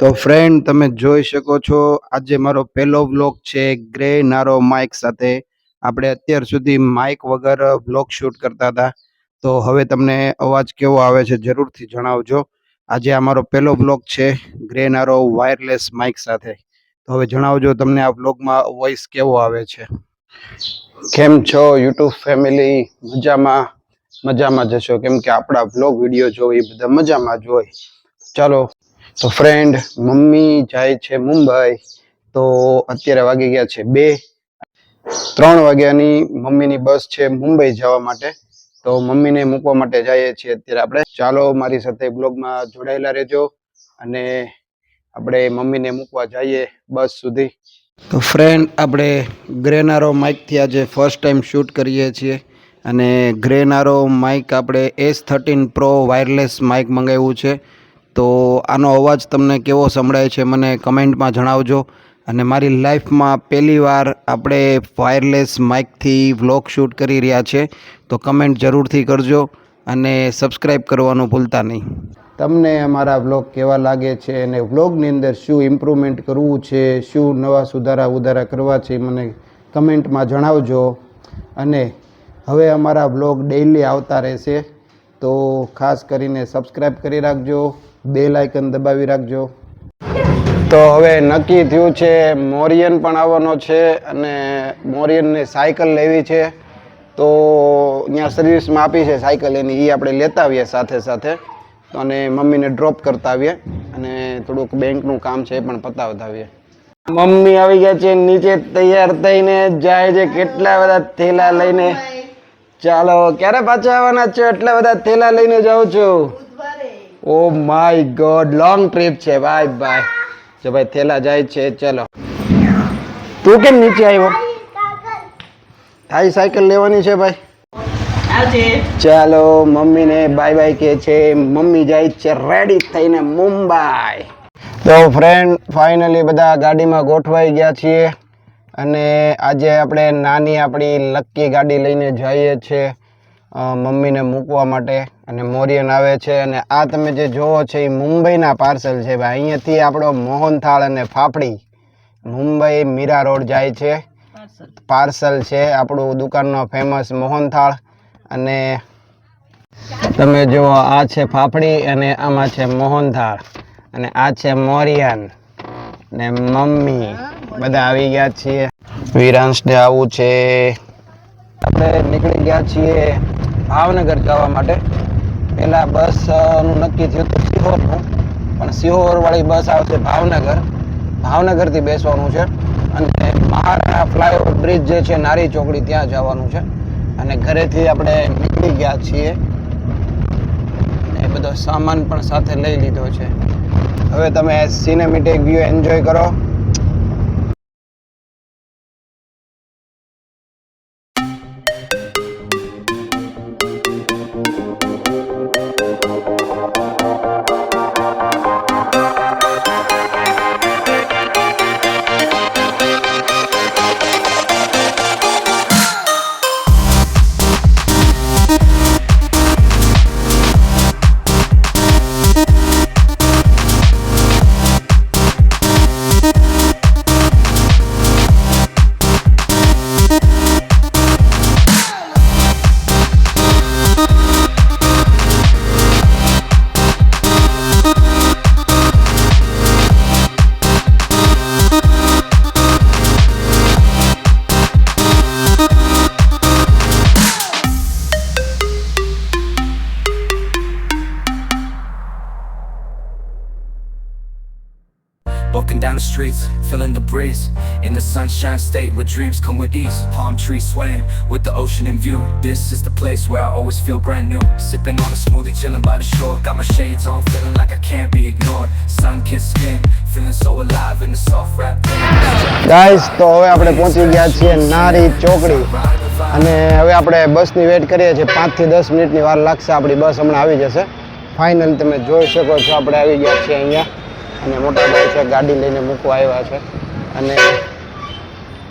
તો ફ્રેન્ડ તમે જોઈ શકો છો, આજે મારો પહેલો વ્લોગ છે ગ્રે નારો માઇક સાથે. આપણે અત્યાર સુધી માઇક વગર વ્લોગ શૂટ કરતા હતા. તો હવે તમને અવાજ કેવો આવે છે જરૂરથી જણાવજો. આજે આ મારો પહેલો વ્લોગ છે ગ્રે નારો વાયરલેસ માઇક સાથે. તો હવે જણાવજો તમને આ વ્લોગમાં વોઇસ કેવો આવે છે. કેમ છો યુટ્યુબ ફેમિલી મજામાં? મજામાં જશો કેમ કે આપણા વ્લોગ વીડિયો જોઈ બધા મજામાં જ હોય. ચાલો તો ફ્રેન્ડ મમ્મી જાય છે મુંબઈ, તો અત્યારે વાગી ગયા છે બે. ત્રણ વાગ્યાની મમ્મીની બસ છે મુંબઈ જવા માટે. તો મમ્મીને મૂકવા માટે જઈએ છીએ અત્યારે આપણે. ચાલો મારી સાથે બ્લોગમાં જોડાયેલા રહેજો અને આપણે મમ્મીને મૂકવા જઈએ બસ સુધી. તો ફ્રેન્ડ આપણે ગ્રેનારો માઇકથી આજે ફર્સ્ટ ટાઈમ શૂટ કરીએ છીએ અને ગ્રેનારો માઇક આપણે S thirteen pro wireless mic મંગાવ્યું છે. તો આનો અવાજ તમને કેવો સંભળાય છે મને કમેન્ટમાં જણાવજો. અને મારી લાઈફમાં પહેલીવાર આપણે વાયરલેસ માઇકથી વ્લોગ શૂટ કરી રહ્યા છે. તો કમેન્ટ જરૂરથી કરજો અને સબસ્ક્રાઈબ કરવાનું ભૂલતા નહીં. તમને અમારા વ્લોગ કેવા લાગે છે અને વ્લોગની અંદર શું ઇમ્પ્રુવમેન્ટ કરવું છે, શું નવા સુધારા ઉધારા કરવા છે મને કમેન્ટમાં જણાવજો. અને હવે અમારા વ્લોગ ડેઈલી આવતા રહેશે. તો ખાસ કરીને સબસ્ક્રાઈબ કરી રાખજો. બેલ આઇકન દબાવી રાખજો. તો હવે નક્કી થયું છે, મોરિયન પણ આવવાનો છે અને મોરિયનને સાયકલ લેવી છે. તો ત્યાં સર્વિસમાં આપી છે સાયકલ એની એ આપણે લેતા આવીએ સાથે સાથે. અને મમ્મીને ડ્રોપ કરતા આવીએ અને થોડુંક બેંકનું કામ છે એ પણ પતાવતા આવીએ. મમ્મી આવી ગયા છે, નીચે તૈયાર થઈને જાય છે, કેટલા બધા થેલા લઈને. ચાલો, ક્યારે પાછા આવવાના છો? એટલા બધા થેલા લઈને જાઉં છું? Oh my God long trip છે. બાય બાય જો ભાઈ થેલા જાય છે ચલો. તું કેમ નીચે આવ્યો? થાઈ સાયકલ લેવાની છે ભાઈ. ચાલો મમ્મીને બાય બાય કે છે. મમ્મી જાય છે રેડી થઈને મુંબઈ. તો ફ્રેન્ડ ફાઇનલી બધા ગાડીમાં ગોઠવાઈ ગયા છીએ. અને આજે આપણે નાની આપણી લક્કી ગાડી લઈને જઈએ છીએ. મમ્મીને મૂકવા માટે અને મોરિયન આવે છે અને આ તમે જે જોવો છો એ મુંબઈના પાર્સલ છે ભાઈ. અહીંયાથી આપણો મોહનથાળ અને ફાફડી મુંબઈ મીરા રોડ જાય છે. પાર્સલ. છે આપણું દુકાનનો ફેમસ મોહનથાળ અને તમે જુઓ આ છે ફાફડી અને આમાં છે મોહનથાળ અને આ છે મોરિયન ને મમ્મી. બધા આવી ગયા છીએ. વિરાંશને આવું છે. આપણે નીકળી ગયા છીએ ભાવનગર જવા માટે. પહેલાં બસનું નક્કી થયું હતું સિહોરનું, પણ સિહોરવાળી બસ આવશે ભાવનગર. ભાવનગરથી બેસવાનું છે. અને મહારાણા ફ્લાયઓવર બ્રિજ જે છે, નારી ચોકડી, ત્યાં જવાનું છે. અને ઘરેથી આપણે નીકળી ગયા છીએ. એ બધો સામાન પણ સાથે લઈ લીધો છે. હવે તમે સિનેમેટિક વ્યૂ એન્જોય કરો. Streets, feeling the breeze In the sunshine state where dreams come with ease Palm trees swaying with the ocean in view This is the place where I always feel brand new Sipping on a smoothie, chilling by the shore Got my shades on, feeling like I can't be ignored Sun-kissed skin, feeling so alive in the soft rap Guys, તો હવે આપણે પહોંચી ગયા છીએ નારી ચોકડી અને હવે આપણે બસની વેટ કરીએ છીએ પાંચથી દસ મિનિટની વાર લાગશે આપણી બસ હમણાં આવી જશે ફાઇનલ તમે જોઈ શકો છો આપણે આવી ગયા છીએ અહીંયા અને મોટા ભાઈ છે, ગાડી લઈને મૂકવા આવ્યા છે. અને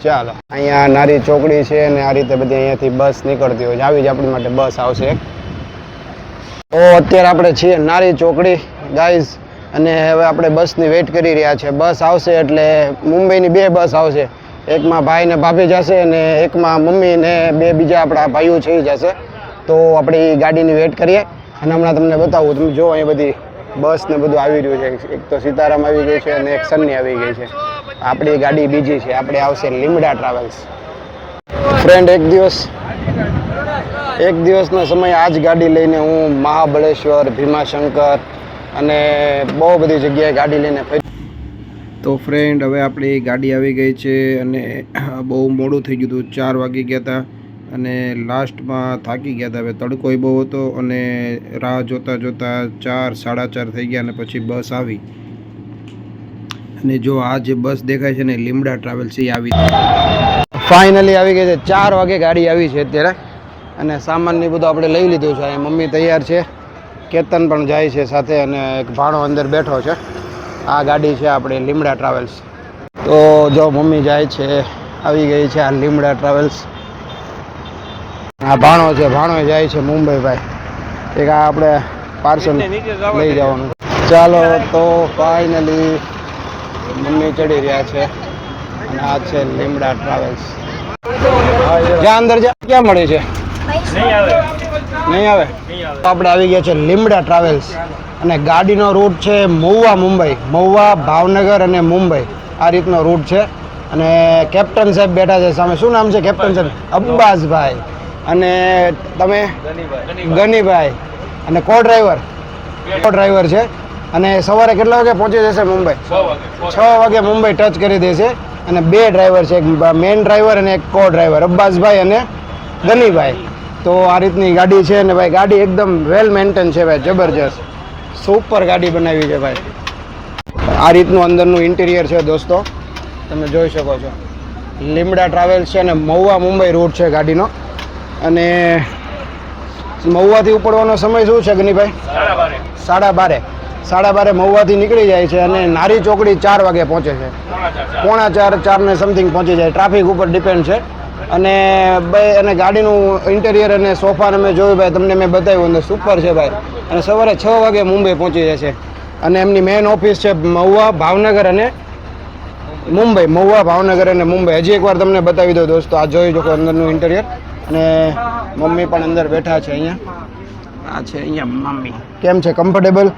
ચાલો, અહીંયા નારી ચોકડી છે અને આ રીતે બધી અહીંયાથી બસ નીકળતી હોય છે. આવી જ આપણી માટે બસ આવશે તો અત્યારે આપણે છીએ નારી ચોકડી. ગાઈઝ અને હવે આપણે બસની વેઇટ કરી રહ્યા છે. બસ આવશે એટલે મુંબઈની બે બસ આવશે. એકમાં ભાઈ ને ભાભી જશે અને એકમાં મમ્મી ને બે બીજા આપણા ભાઈઓ છે જશે. તો આપણે ગાડીની વેઇટ કરીએ. અને હમણાં તમને બતાવું, તમે જો અહીં બધી બસ ને બધું આવી રહ્યું છે. એક તો સીતારામ આવી ગઈ છે અને એક સન્ની આવી ગઈ છે. આપણી ગાડી બીજી છે. આપણે આવશે લીમડા ટ્રાવેલ્સ ફ્રેન્ડ એક દિવસ, એક દિવસનો સમય આ જ ગાડી લઈને હું મહાબળેશ્વર, ભીમાશંકર અને બહુ બધી જગ્યાએ ગાડી લઈને ફરી તો ફ્રેન્ડ હવે આપણી ગાડી આવી ગઈ છે અને બહુ મોડું થઈ ગયું હતું. ચાર વાગી ગયા હતા. અને લાસ્ટમાં થાકી ગયા હતા. હવે તડકોય બહુ હતો અને રાહ જોતાં જોતાં ચાર, સાડા ચાર થઈ ગયા અને પછી બસ આવી. અને જો આ જે બસ દેખાય છે ને, લીમડા ટ્રાવેલ્સ, એ આવી ફાઇનલી આવી ગઈ છે. ચાર વાગે ગાડી આવી છે અત્યારે. અને સામાન ને બધું આપણે લઈ લીધું છે. મમ્મી તૈયાર છે. કેતન પણ જાય છે સાથે અને એક ભાણો અંદર બેઠો છે. આ ગાડી છે આપણે લીમડા ટ્રાવેલ્સ. તો જો મમ્મી જાય છે, આવી ગઈ છે આ લીમડા ટ્રાવેલ્સ. આ ભાણો છે ભાણો જાય છે મુંબઈ ભાઈ એક આ આપણે પાર્સલ લઈ જવાનું. ચાલો તો ફાઇનલી મમ્મી ચડી રહ્યા છે. અને આ છે લીમડા ટ્રાવેલ્સ જ્યાં અંદર જા ક્યાં મળે છે? નહીં આવે. તો આપણે આવી ગયા છે લીમડા ટ્રાવેલ્સ અને ગાડીનો રૂટ છે મહુવા મુંબઈ. મહુવા ભાવનગર અને મુંબઈ. આ રીતનો રૂટ છે. અને કેપ્ટન સાહેબ બેઠા છે સામે. શું નામ છે કેપ્ટન સાહેબ? અબ્બાસભાઈ. અને તમે ગનીભાઈ. અને કો ડ્રાઈવર? કો ડ્રાઈવર છે. અને સવારે કેટલા વાગે પહોંચી જશે મુંબઈ? છ વાગે. મુંબઈ ટચ કરી દેશે. અને બે ડ્રાઈવર છે એક મેન ડ્રાઈવર અને એક કો ડ્રાઈવર અબ્બાસભાઈ અને ગનીભાઈ. તો આ રીતની ગાડી છે ને ભાઈ ગાડી એકદમ વેલ મેન્ટેન છે ભાઈ જબરજસ્ત. સુપર ગાડી બનાવી છે ભાઈ. આ રીતનું અંદરનું ઇન્ટિરિયર છે દોસ્તો. તમે જોઈ શકો છો. લીમડા ટ્રાવેલ્સ છે અને મહુવા મુંબઈ રૂટ છે ગાડીનો. અને મહુવાથી ઉપડવાનો સમય શું છે ગનીભાઈ સાડા બારે. સાડા બારે. મહુવાથી નીકળી જાય છે અને નારી ચોકડી ચાર વાગે પહોંચે છે. પોણા ચાર ચાર. ને સમથિંગ પહોંચી જાય. ટ્રાફિક ઉપર ડિપેન્ડ છે. અને ભાઈ અને ગાડીનું ઇન્ટિરિયર અને સોફા મેં જોયું ભાઈ તમને મેં બતાવ્યું અંદર સુપર છે ભાઈ. અને સવારે છ વાગે મુંબઈ પહોંચી જશે અને એમની મેઇન ઓફિસ છે મહુવા ભાવનગર અને મુંબઈ. મહુવા ભાવનગર અને મુંબઈ. હજી એકવાર તમને બતાવી દો દોસ્તો. આ જોઈ શકો અંદરનું ઇન્ટિરિયર અને મમ્મી પણ અંદર બેઠા છે અહીંયા. આ છે અહીંયા મમ્મી. કેમ છે? કમ્ફર્ટેબલ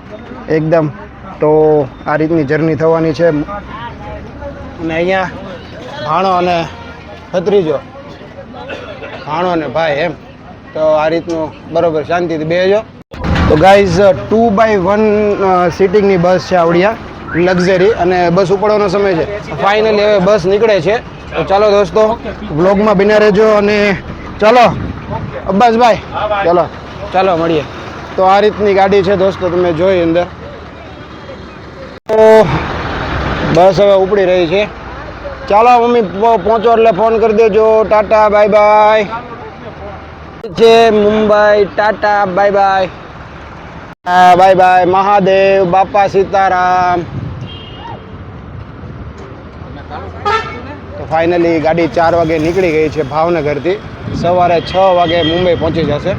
એકદમ. તો આ રીતની જર્ની થવાની છે. અને અહીંયા ભાણો અને ભત્રીજો. ભાણો અને ભાઈ એમ. તો આ રીતનું બરોબર શાંતિથી બેજો. તો ગાઈઝ ટુ બાય વન સીટિંગની બસ છે આવડિયા. લક્ઝરી અને બસ ઉપડવાનો સમય છે. ફાઇનલી હવે બસ નીકળે છે. તો ચાલો દોસ્તો વ્લોગમાં બિના રહેજો અને ચાલો. અબ્બાસભાઈ ચાલો. ચાલો મળીએ. તો આ રીતની ગાડી છે દોસ્તો તમે જોઈ અંદર. તો બસ હવે ઉપડી રહી છે. ચાલો મમ્મી પહોંચો એટલે ફોન કરી દેજો. Tata bye bye. છે મુંબઈ ટાટા બાય બાય. હા bye bye. Mahadev Bapa Sitaram. Finally ગાડી ચાર વાગે નીકળી ગઈ છે ભાવનગરથી. સવારે છ વાગે મુંબઈ પહોંચી જશે.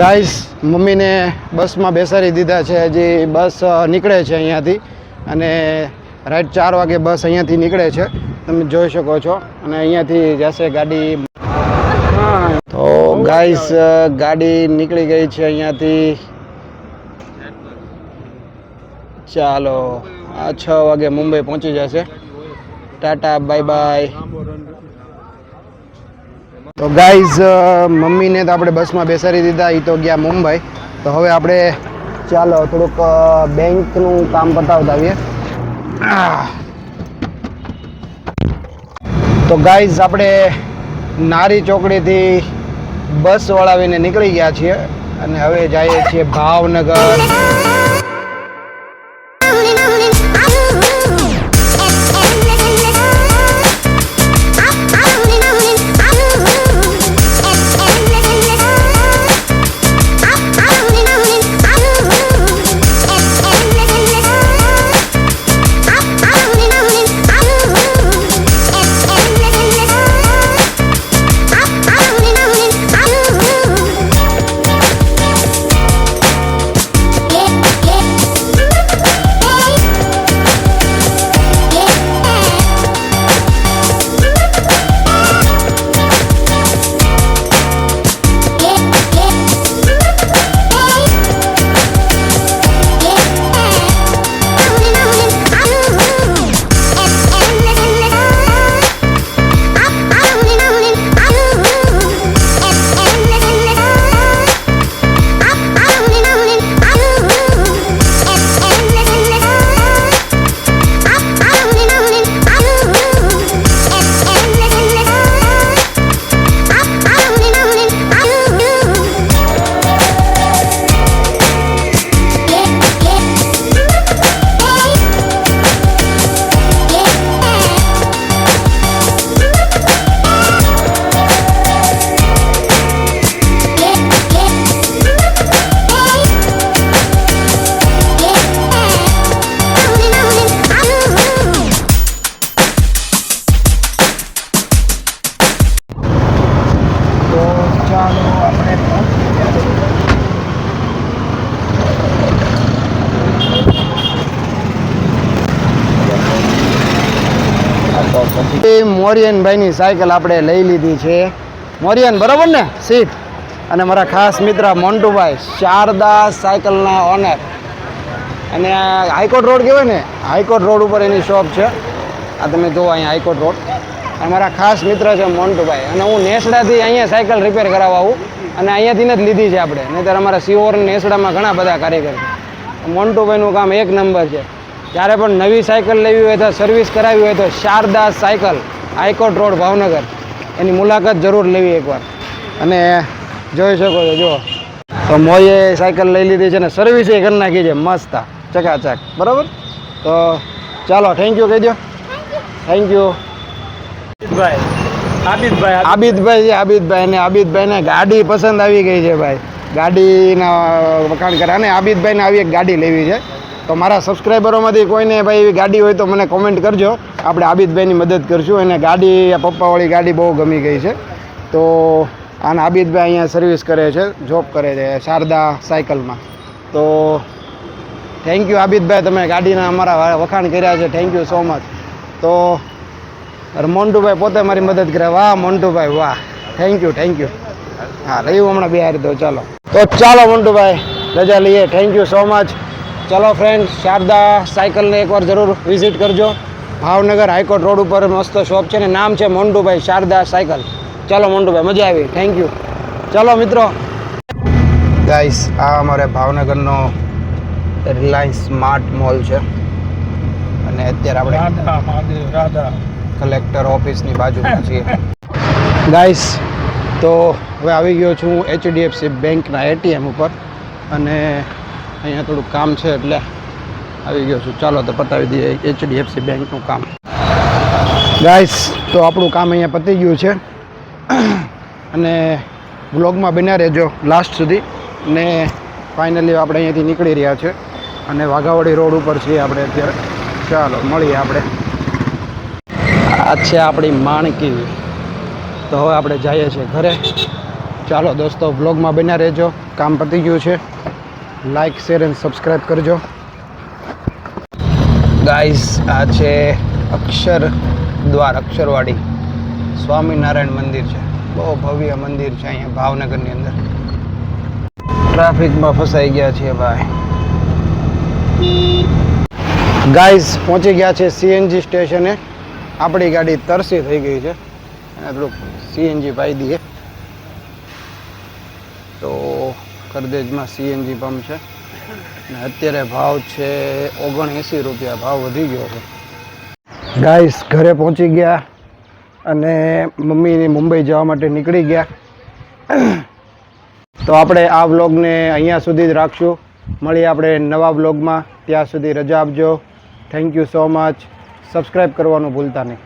ગાઈસ મમ્મીને બસમાં બેસાડી દીધા છે. હજી બસ નીકળે છે અહીંયાથી. અને રાઈટ ચાર વાગે બસ અહીંયાથી નીકળે છે. તમે જોઈ શકો છો. અને અહીંયાથી જશે ગાડી. તો ગાઈસ ગાડી નીકળી ગઈ છે અહીંયાથી. ચાલો, આ છ વાગે મુંબઈ પહોંચી જશે. ટાટા બાય બાય તો ગાઈઝ મમ્મીને તો આપણે બસમાં બેસાડી દીધા એ તો ગયા મુંબઈ. તો હવે આપણે ચાલો થોડુંક બેંકનું કામ પતાવતા આવીએ. તો ગાઈઝ આપણે નારી ચોકડીથી બસ વળાવીને નીકળી ગયા છીએ અને હવે જઈએ છીએ ભાવનગર. મોરિયનભાઈની સાયકલ આપણે લઈ લીધી છે. મોરિયન, બરાબર ને? સીટ અને મારા ખાસ મિત્ર મોન્ટુભાઈ શારદા સાયકલના ઓનર. અને હાઈકોર્ટ રોડ કહેવાય ને? હાઈકોર્ટ રોડ ઉપર એની શોપ છે. આ તમે જુઓ અહીંયા હાઈકોર્ટ રોડ. અને મારા ખાસ મિત્ર છે મોન્ટુભાઈ. અને હું નેસડાથી અહીંયા સાયકલ રિપેર કરાવવા આવું. અને અહીંયાથી જ લીધી છે આપણે. નહીંતર અમારા સિહોર નેસડામાં ઘણા બધા કાર્યકર છે મોન્ટુભાઈનું કામ એક નંબર છે. જ્યારે પણ નવી સાયકલ લેવી હોય તો સર્વિસ કરાવી હોય તો Sharda cycle. High court road Bhavnagar. એની મુલાકાત જરૂર લેવી એકવાર. અને જોઈ શકો છો જો તો મોઈએ સાયકલ લઈ લીધી છે ને સર્વિસ એ કરી નાખી છે. મસ્ત. ચકાચક. બરાબર? તો ચાલો થેન્ક યુ કહી દો થેન્ક યુ ભાઈ આબિદભાઈ. આબિદભાઈ છે આબિદભાઈ. ને આબિદભાઈને ગાડી પસંદ આવી ગઈ છે ભાઈ. ગાડીના વખાણ કર્યા અને આબિદભાઈને આવી એક ગાડી લેવી છે. તો મારા સબસ્ક્રાઈબરોમાંથી કોઈને ભાઈ એવી ગાડી હોય તો મને કોમેન્ટ કરજો. આપણે આબિદભાઈની મદદ કરશું અને ગાડી પપ્પાવાળી ગાડી બહુ ગમી ગઈ છે. તો આને આબિદભાઈ અહીંયા સર્વિસ કરે છે જોબ કરે છે, શારદા સાયકલમાં તો થેન્ક યુ આબિદભાઈ, તમે ગાડીના અમારા વખાણ કર્યા છે. થેન્ક યુ સો મચ તો મોન્ટુભાઈ પોતે મારી મદદ કરે. વાહ, મોન્ટુભાઈ, વાહ. થેન્ક યુ થેન્ક યુ હા, રહ્યું હમણાં બિહારી દો ચાલો. તો ચાલો મોન્ટુભાઈ, રજા લઈએ. થેન્ક યુ સો મચ ચલો ફ્રેન્ડ શારદા સાયકલને એકવાર જરૂર વિઝિટ કરજો. ભાવનગર હાઈકોર્ટ રોડ ઉપર મસ્ત શોપ છે ને નામ છે મોન્ટુભાઈ શારદા સાયકલ. ચાલો મોન્ટુભાઈ મજા આવી. થેન્ક યુ ચાલો મિત્રો. ગાઈસ આ અમારે ભાવનગરનો રિલાયન્સ સ્માર્ટ મોલ છે. અને અત્યારે આપણે રાધા કલેક્ટર ઓફિસની બાજુમાં છીએ. ગાઈસ તો હવે આવી ગયો છું એચડીએફસી બેંકના એટીએમ ઉપર. અને અહીંયા થોડુંક કામ છે એટલે આવી ગયો છું. ચાલો તો પતાવી દઈએ. એચડીએફસી બેંકનું કામ. ગાઈસ તો આપણું કામ અહીંયા પતી ગયું છે. અને બ્લોગમાં બન્યા રહેજો લાસ્ટ સુધી. ને ફાઇનલી આપણે અહીંયાથી નીકળી રહ્યા છે. અને વાઘાવાડી રોડ ઉપર છીએ આપણે અત્યારે. ચાલો, મળીએ આપણે. આ છે આપણી માણકી. તો હવે આપણે જઈએ છીએ ઘરે. ચાલો દોસ્તો બ્લોગમાં બન્યા રહેજો. કામ પતી ગયું છે. લાઈક શેર એન્ડ સબસ્ક્રાઈબ કરજો. ગાઈઝ આ છે અક્ષર દ્વાર, અક્ષરવાડી. સ્વામિનારાયણ મંદિર છે. બહુ ભવ્ય મંદિર છે અહીંયા, ભાવનગરની અંદર. ટ્રાફિકમાં ફસાઈ ગયા છીએ ભાઈ. ગાઈઝ પહોંચી ગયા છે સીએનજી સ્ટેશને આપણી ગાડી તરસી થઈ ગઈ છે. અને થોડુંક સીએનજી પાઈ દઈએ તો કરદેજમાં સીએનજી પંપ છે. અને અત્યારે ભાવ છે ઓગણએંસી રૂપિયા, ભાવ વધી ગયો છે. ગાઈસ ઘરે પહોંચી ગયા અને મમ્મી મુંબઈ જવા માટે નીકળી ગયા. તો આપણે આ વ્લોગને અહીંયા સુધી જ રાખશું. મળીએ આપણે નવા વ્લોગમાં. ત્યાં સુધી રજા આપજો. Thank you so much subscribe કરવાનું ભૂલતા નહીં.